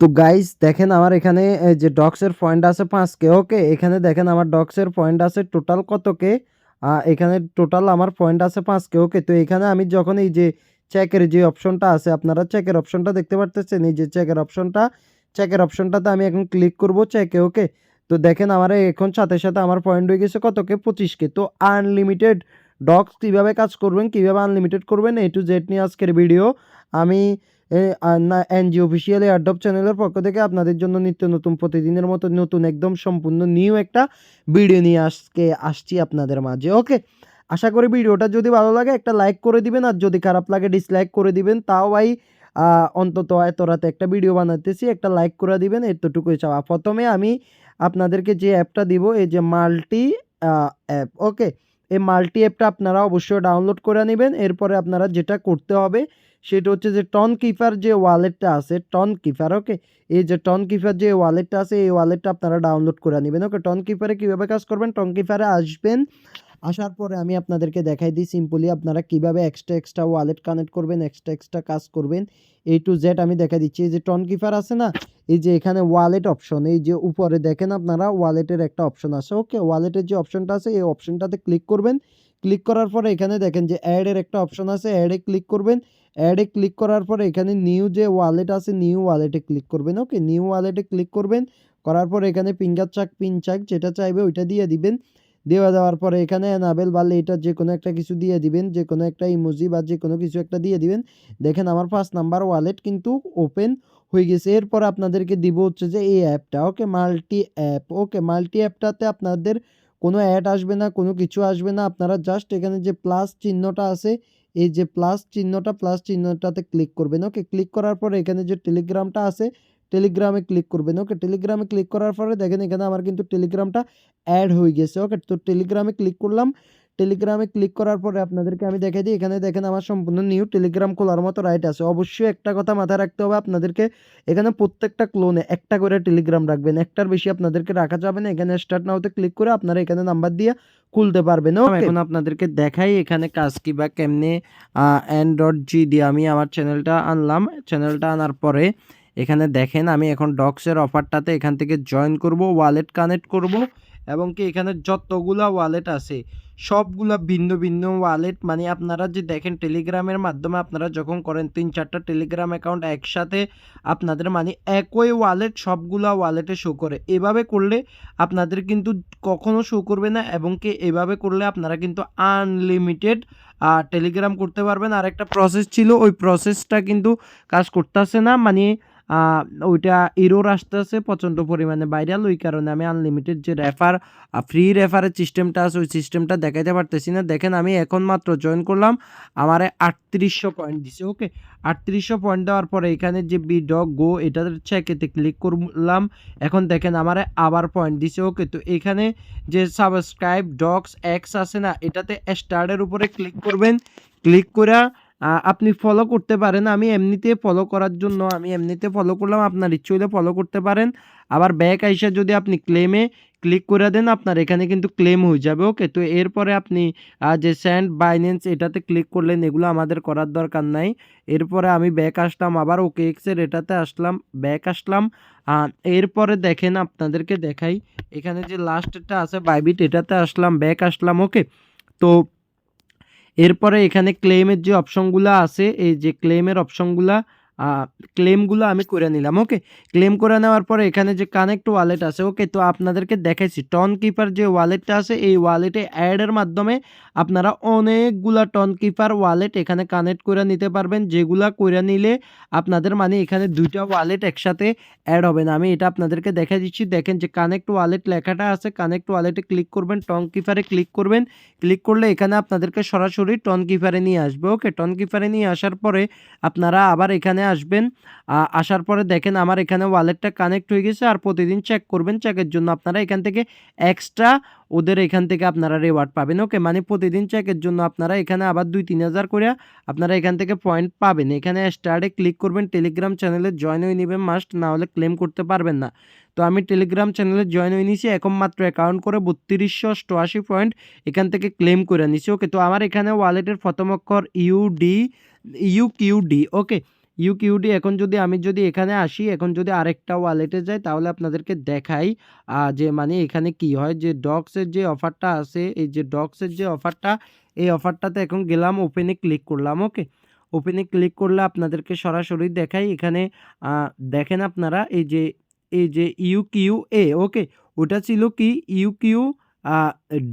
তো গাইস দেখেন আমার এখানে যে ডক্সের পয়েন্ট আছে পাঁচ কে ওকে এখানে দেখেন আমার ডক্সের পয়েন্ট আছে টোটাল কত কে এখানে টোটাল আমার পয়েন্ট আছে পাঁচ কে ওকে তো এখানে আমি যখন এই যে চেকের যে অপশনটা আছে, আপনারা চেকের অপশনটা দেখতে পারতেছেন? এই যে চেকের অপশনটা চেকের অপশনটাতে আমি এখন ক্লিক করব চেকে ওকে তো দেখেন আমার এখন সাথে সাথে আমার পয়েন্ট হয়ে গেছে কত কে পঁচিশ কে তো আনলিমিটেড ডক্স কীভাবে কাজ করবেন, কীভাবে আনলিমিটেড করবেন এ টু জেড নিয়ে আজকের ভিডিও আমি এনজি অফিসিয়াল এয়ারডপ চ্যানেলের পক্ষ থেকে আপনাদের জন্য নিত্য নতুন প্রতিদিনের মতো নতুন একদম সম্পূর্ণ নিউ একটা ভিডিও নিয়ে আজকে আসছি আপনাদের মাঝে ওকে আশা করি ভিডিওটা যদি ভালো লাগে একটা লাইক করে দিবেন, আর যদি খারাপ লাগে ডিসলাইক করে দিবেন, তাও ভাই অন্তত এত রাতে একটা ভিডিও বানাতেছি একটা লাইক করে দিবেন, এতটুকুই চাওয়া। প্রথমে আমি আপনাদেরকে যে অ্যাপটা দিব, এই যে মাল্টি অ্যাপ ওকে এই মাল্টি অ্যাপটা আপনারা অবশ্যই ডাউনলোড করে নেবেন। এরপরে আপনারা যেটা করতে হবে, সেটা হচ্ছে যে টন কিপার যে ওয়ালেটটা আছে টন কিপার ওকে এই যে টন কিপার যে ওয়ালেটটা আছে, এই ওয়ালেটটা আপনারা ডাউনলোড করে নেবেন ওকে টন কিপারে কীভাবে কাজ করবেন? টন কিপারে আসবেন আসার পরে আমি আপনাদেরকে দেখাই দিই সিম্পলি আপনারা কীভাবে এক্সট্রা এক্সট্রা ওয়ালেট কানেক্ট করবেন এক্সট্রা এক্সট্রা কাজ করবেন। এ টু জেড আমি দেখা দিচ্ছি। এই যে টন কিপার আছে না, এই যে এখানে ওয়ালেট অপশন এই যে উপরে দেখেন আপনারা ওয়ালেটের একটা অপশন আছে। ওকে ওয়ালেটের যে অপশনটা আছে, এই অপশনটাতে ক্লিক করবেন। ক্লিক করার পরে এখানে দেখেন যে অ্যাডের একটা অপশন আছে অ্যাডে ক্লিক করবেন। অ্যাডে ক্লিক করার পরে এখানে নিউ যে ওয়ালেট আছে নিউ ওয়ালেটে ক্লিক করবেন। ওকে নিউ ওয়ালেটে ক্লিক করবেন। করার পর এখানে ফিঙ্গার চাক পিন চাক, যেটা চাইবে ওইটা দিয়ে দিবেন। দেওয়া দেওয়ার পরে এখানে এনাবেল বা এটা যে কোনো একটা কিছু দিয়ে দিবেন, যে কোনো একটা ইমোজি বা যে কোনো কিছু একটা দিয়ে দিবেন। দেখেন আমার পাঁচ নাম্বার ওয়ালেট কিন্তু ওপেন হয়ে গেছে। এরপর আপনাদেরকে দিব হচ্ছে যে এই অ্যাপটা। Okay multi app okay multi অ্যাপটাতে আপনাদের কোনো অ্যাড আসবে না, কোনো কিছু আসবে না। আপনারা জাস্ট এখানে যে প্লাস চিহ্নটা আছে, এই যে প্লাস চিহ্নটা প্লাস চিহ্নটাতে ক্লিক করবেন। ওকে ক্লিক করার পর এখানে যে টেলিগ্রামটা আছে টেলিগ্রামে ক্লিক করবেন। ওকে টেলিগ্রামে ক্লিক করার পরে দেখেন এখানে আমার কিন্তু টেলিগ্রামটা অ্যাড হয়ে গেছে। ওকে তো টেলিগ্রামে ক্লিক করলাম। টেলিগ্রামে ক্লিক করার পরে আপনাদেরকে আমি দেখাই দিই। এখানে দেখেন আমার সম্পূর্ণ নিউ টেলিগ্রাম খোলার মতো রাইট আছে। অবশ্যই একটা কথা মাথায় রাখতে হবে আপনাদেরকে। এখানে প্রত্যেকটা ক্লোনে একটা করে টেলিগ্রাম রাখবেন। একটার বেশি আপনাদেরকে রাখা যাবে না। এখানে স্টার্ট নাওতে ক্লিক করে আপনারা এখানে নাম্বার দিয়ে খুলতে পারবেন। এখন আপনাদেরকে দেখাই এখানে কাজ কি বা কেমনে অ্যান্ড্রয়েড জি দিয়ে আমি আমার চ্যানেলটা আনলাম। চ্যানেলটা আনার পরে এখানে দেখেন আমি এখন ডক্সের অফারটাতে এখান থেকে জয়েন করব, ওয়ালেট কানেক্ট করব এবং কি এখানে যতগুলা ওয়ালেট আছে, সবগুলা ভিন্ন ভিন্ন ওয়ালেট মানে আপনারা যে দেখেন টেলিগ্রামের মাধ্যমে আপনারা যখন করেন, তিন চারটা টেলিগ্রাম অ্যাকাউন্ট একসাথে আপনাদের মানে একই ওয়ালেট সবগুলা ওয়ালেটে শো করে। এভাবে করলে আপনাদের কিন্তু কখনো শো করবে না এবং কি এভাবে করলে আপনারা কিন্তু আনলিমিটেড টেলিগ্রাম করতে পারবেন। আর একটা প্রসেস ছিল, ওই প্রসেসটা কিন্তু কাজ করতেছে না মানে ওইটা এরোর আসতেছে, প্রচণ্ড পরিমাণে ভাইরাল ওই কারণে আমি আনলিমিটেড যে রেফার ফ্রি রেফারের সিস্টেমটা আছে, ওই সিস্টেমটা দেখাইতে পারতেছি না। দেখেন, আমি এখন মাত্র জয়েন করলাম, আমার আটত্রিশশো পয়েন্ট দিছে ওকে আটত্রিশশো পয়েন্ট দেওয়ার পরে এখানে যে বি ডগ গো এটা চেকেতে ক্লিক করলাম, এখন দেখেন, আমার আবার পয়েন্ট দিছে ওকে তো এখানে যে সাবস্ক্রাইব ডগস এক্স আছে না, এটাতে স্টার্টের উপরে ক্লিক করবেন। ক্লিক করে আপনি ফলো করতে পারেন। আমি এমনিতে ফলো করার জন্য, আমি এমনিতে ফলো করলাম। আপনার ইচ্ছে হলে ফলো করতে পারেন। আবার ব্যাক আইসা যদি আপনি ক্লেমে ক্লিক করে দেন, আপনার এখানে কিন্তু ক্লেম হয়ে যাবে ওকে তো এরপরে আপনি যে স্যান্ড বাইন্যান্স এটাতে ক্লিক করলেন, এগুলো আমাদের করার দরকার নাই। এরপরে আমি ব্যাক আসলাম, আবার ওকে এক্সের এটাতে আসলাম ব্যাক আসলাম। এরপরে দেখেন, আপনাদেরকে দেখাই। এখানে যে লাস্টটা আছে বাইবিট এটাতে আসলাম ব্যাক আসলাম ওকে তো এরপরে এখানে ক্লেইমের যে অপশনগুলো আছে এই যে ক্লেমের অপশনগুলা ক্লেমগুলো আমি করে নিলাম ওকে ক্লেম করে নেওয়ার পরে এখানে যে কানেক্ট ওয়ালেট আছে ওকে তো আপনাদেরকে দেখাইছি টন কিপার যে ওয়ালেটটা আছে, এই ওয়ালেটে অ্যাডের মাধ্যমে আপনারা অনেকগুলা টন কিপার ওয়ালেট এখানে কানেক্ট করে নিতে পারবেন, যেগুলা করে নিলে আপনাদের মানে এখানে দুইটা ওয়ালেট একসাথে অ্যাড হবে না। আমি এটা আপনাদেরকে দেখা দিচ্ছি, দেখেন যে কানেক্ট ওয়ালেট লেখাটা আছে কানেক্ট ওয়ালেটে ক্লিক করবেন টন কিপারে ক্লিক করবেন ক্লিক করলে এখানে আপনাদেরকে সরাসরি টন কিপারে নিয়ে আসবে ওকে টন কিপারে নিয়ে আসার পরে আপনারা আবার এখানে আসবেন আসার পরে দেখেন আমার এখানে ওয়ালেটটা কানেক্ট হয়ে গেছে আর প্রতিদিন চেক করবেন চেকের জন্য আপনারা এখান থেকে এক্সট্রা ওদের এখান থেকে আপনারা রেওয়ার্ড পাবেন। ওকে মানে প্রতিদিন চেকের জন্য আপনারা এখানে আবার দুই, তিন হাজার করে আপনারা এখান থেকে পয়েন্ট পাবেন। এখানে স্টার্টে ক্লিক করবেন টেলিগ্রাম চ্যানেলে জয়েন হয়ে নেবেন মাস্ট না হলে ক্লেম করতে পারবেন না। তো আমি টেলিগ্রাম চ্যানেলে জয়েন হয়ে নিয়েছি এখন মাত্র অ্যাকাউন্ট করে বত্রিশশো অষ্টআশি পয়েন্ট এখান থেকে ক্লেম করে নিছি। ওকে তো আমার এখানে ওয়ালেটের প্রথম অক্ষর ইউডি ডি ওকে ইউকিউডি এখন যদি আমি যদি এখানে আসি, এখন যদি আরেকটা ওয়ালেটে যাই, তাহলে আপনাদেরকে দেখাই যে মানে এখানে কি হয়, যে ডগসের যে অফারটা আছে, এই যে ডগসের যে অফারটা এই অফারটাতে এখন গেলাম ওপেনে ক্লিক করলাম ওকে ওপেনে ক্লিক করলে আপনাদেরকে সরাসরি দেখাই, এখানে দেখেন আপনারা, এই যে এই যে ইউকিউ এ ওকে ওটা ছিল কি? ইউকিউ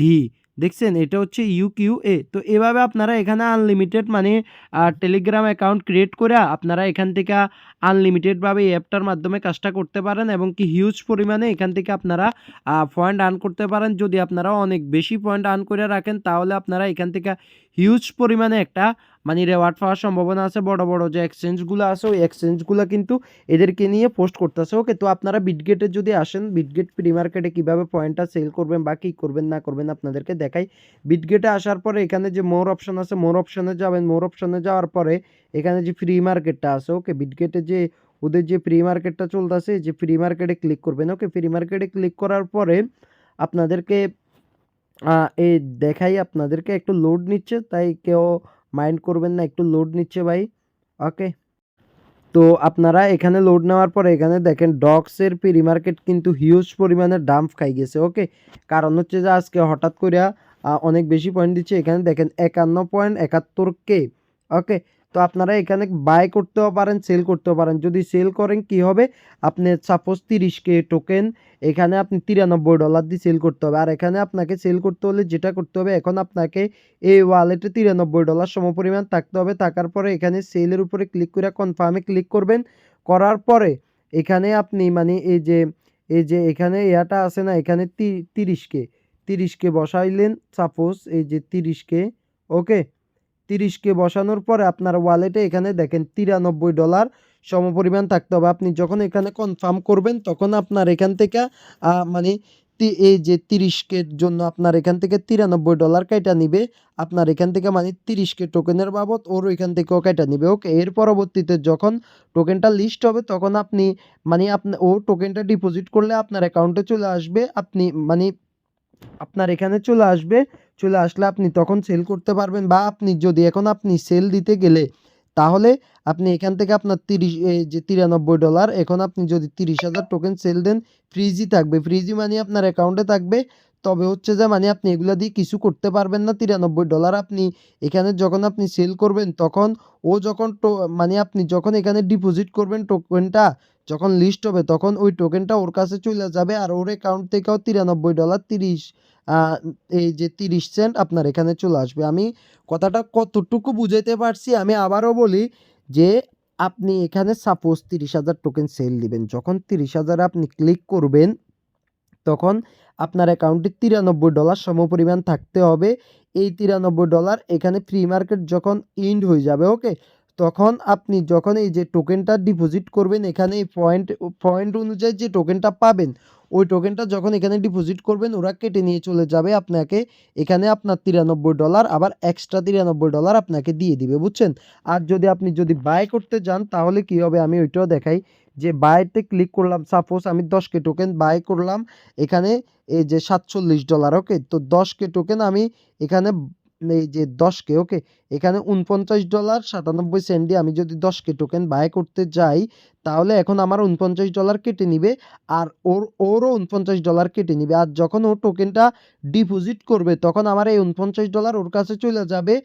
ডি দেখছেন, এটা হচ্ছে ইউকিউএ তো এভাবে আপনারা এখানে আনলিমিটেড মানে টেলিগ্রাম অ্যাকাউন্ট ক্রিয়েট করে আপনারা এখান থেকে আনলিমিটেডভাবে এই অ্যাপটার মাধ্যমে কাজটা করতে পারেন এবং কি হিউজ পরিমাণে এখান থেকে আপনারা পয়েন্ট আর্ন করতে পারেন। যদি আপনারা অনেক বেশি পয়েন্ট আর্ন করে রাখেন, তাহলে আপনারা এখান থেকে হিউজ পরিমাণে একটা মানে রেওয়ার্ড পাওয়ার সম্ভাবনা আছে, বড় বড় যে এক্সচেঞ্জগুলো আছে, ওই এক্সচেঞ্জগুলো কিন্তু এদেরকে নিয়ে পোস্ট করতেছে। ওকে তো আপনারা বিটগেটে যদি আসেন বিটগেট প্রি মার্কেটে কীভাবে পয়েন্টটা সেল করবেন বা কী করবেন, না করবেন আপনাদেরকে দেখাই। বিটগেটে আসার পরে এখানে যে মোর অপশন আছে মোর অপশনে যাবেন। মোর অপশনে যাওয়ার পরে এখানে যে ফ্রি মার্কেটটা আছে ওকে বিটগেটে যে ওদের যে ফ্রি মার্কেটটা চলতেছে, যে ফ্রি মার্কেটে ক্লিক করবেন। ওকে ফ্রি মার্কেটে ক্লিক করার পরে আপনাদেরকে এই দেখাই, আপনাদেরকে একটু লোড নিচ্ছে। তাই কেউ মাইন্ড করবেন না, একটু লোড নিচ্ছে ভাই। ওকে তো আপনারা এখানে লোড নেওয়ার পরে এখানে দেখেন ডগসের প্রি মার্কেট কিন্তু হিউজ পরিমাণে ডাম্প খাই গেছে ওকে কারণ হচ্ছে যে আজকে হঠাৎ করে অনেক বেশি পয়েন্ট দিচ্ছে। এখানে দেখেন একান্ন পয়েন্ট একাত্তর কে ওকে তো আপনারা এখানে বাই করতেও পারেন সেল করতেও পারেন। যদি সেল করেন, কি হবে? আপনি সাপোজ তিরিশ কে টোকেন এখানে আপনি তিরানব্বই ডলার দিয়ে সেল করতে হবে। আর এখানে আপনাকে সেল করতে হলে যেটা করতে হবে, এখন আপনাকে এই ওয়ালেটে তিরানব্বই ডলার সমপরিমাণ থাকতে হবে। থাকার পরে এখানে সেলের উপরে ক্লিক করে কনফার্মে ক্লিক করবেন। করার পরে এখানে আপনি মানে এই যে এই যে এখানে ইয়াটা আছে না, এখানে তিরিশকে তিরিশকে বসাইলেন। সাপোজ এই যে তিরিশকে ওকে তিরিশকে বসানোর পরে আপনার ওয়ালেটে এখানে দেখেন তিরানব্বই ডলার সমপরিমাণ থাকতে হবে। আপনি যখন এখানে কনফার্ম করবেন, তখন আপনার এখান থেকে মানে এই যে তিরিশকে জন্য আপনার এখান থেকে তিরানব্বই ডলার কেটা নিবে। আপনার এখান থেকে মানে তিরিশকে টোকেনের বাবদ ওর এখান থেকেও কেটা নিবে। ওকে, এর পরবর্তীতে যখন টোকেনটা লিস্ট হবে, তখন আপনি মানে আপনি, ও টোকেনটা ডিপোজিট করলে আপনার অ্যাকাউন্টে চলে আসবে। আপনি মানে আপনার এখানে চলে আসবে। চলে আসলে আপনি তখন সেল করতে পারবেন বা আপনি যদি এখন আপনি সেল দিতে গেলে তাহলে আপনি এখান থেকে আপনার তিরিশ যে তিরানব্বই ডলার এখন আপনি যদি তিরিশ হাজার টোকেন সেল দেন ফ্রিজি থাকবে। ফ্রিজি মানে আপনার অ্যাকাউন্টে থাকবে। তবে হচ্ছে যে মানে আপনি এগুলো দিয়ে কিছু করতে পারবেন না। তিরানব্বই ডলার আপনি এখানে যখন আপনি সেল করবেন তখন ও যখন মানে আপনি যখন এখানে ডিপোজিট করবেন টোকেনটা যখন লিস্ট হবে তখন ওই টোকেনটা ওর কাছে চলে যাবে আর ওর অ্যাকাউন্ট থেকেও তিরানব্বই ডলার তিরিশ এই যে তিরিশ সেন্ট আপনার এখানে চলে আসবে। আমি কথাটা কতটুকু বুঝাইতে পারছি আমি আবারও বলি যে আপনি এখানে সাপোজ তিরিশ হাজার টোকেন সেল দিবেন। যখন তিরিশ হাজার আপনি ক্লিক করবেন তখন আপনার অ্যাকাউন্টে তিরানব্বই ডলার সমপরিমাণ থাকতে হবে। এই তিরানব্বই ডলার এখানে ফ্রি মার্কেট যখন ইন্ড হয়ে যাবে ওকে তখন আপনি যখন এই যে টোকেনটা ডিপোজিট করবেন, এখানে এই পয়েন্ট পয়েন্ট অনুযায়ী যে টোকেনটা পাবেন, ওই টোকেনটা যখন এখানে ডিপোজিট করবেন, ওরা কেটে নিয়ে চলে যাবে আপনাকে। এখানে আপনার তিরানব্বই ডলার আবার এক্সট্রা তিরানব্বই ডলার আপনাকে দিয়ে দিবে, বুঝছেন? আর যদি আপনি যদি বাই করতে যান, তাহলে কি হবে? আমি ওইটাও দেখাই। যে বাইতে ক্লিক করলাম সাপোজ আমি দশ কে টোকেন বাই করলাম, এখানে এই যে সাতচল্লিশ ডলার ওকে তো দশ কে টোকেন আমি এখানে এই যে দশ কে ওকে এখানে উনপঞ্চাশ ডলার সাতানব্বই সেন্ট দিয়ে আমি যদি দশ কে টোকেন বাই করতে যাই তাহলে এখন আমার উনপঞ্চাশ ডলার কেটে নিবে আর ওর, ওরও উনপঞ্চাশ ডলার কেটে নিবে। আর যখন ও টোকেনটা ডিপোজিট করবে, তখন আমার এই উনপঞ্চাশ ডলার ওর কাছে চলে যাবে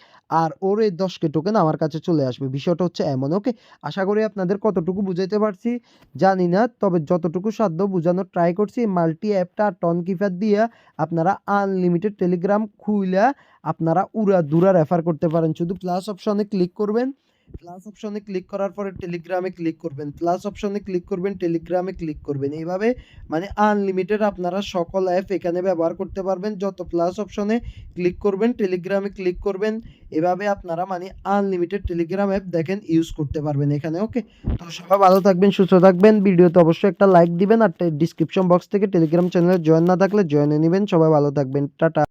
আর ওর এই দশকে টোকেন আমার কাছে চলে আসবে। বিষয়টা হচ্ছে এমন ওকে আশা করি আপনাদের কতটুকু বুঝাইতে পারছি, জানি না, তবে যতটুকু সাধ্য বোঝানোর ট্রাই করছি মাল্টি অ্যাপটা টন কিফার দিয়ে আপনারা আনলিমিটেড টেলিগ্রাম খুইলা আপনারা উড়া দুরা রেফার করতে পারেন। শুধু প্লাস অপশনে ক্লিক করবেন প্লাস অপশনে ক্লিক করার পরে টেলিগ্রামে ক্লিক করবেন প্লাস অপশনে ক্লিক করবেন টেলিগ্রামে ক্লিক করবেন। এইভাবে মানে আনলিমিটেড আপনারা সকল অ্যাপ এখানে ব্যবহার করতে পারবেন। যত প্লাস অপশনে ক্লিক করবেন টেলিগ্রামে ক্লিক করবেন, এভাবে আপনারা মানে আনলিমিটেড টেলিগ্রাম অ্যাপ দেখেন ইউজ করতে পারবেন এখানে ওকে তো সবাই ভালো থাকবেন, সুস্থ থাকবেন। ভিডিওতে অবশ্যই একটা লাইক দিবেন আর ডিসক্রিপশন বক্স থেকে টেলিগ্রাম চ্যানেলে জয়েন না থাকলে জয়েনে নেবেন। সবাই ভালো থাকবেন, টাটা।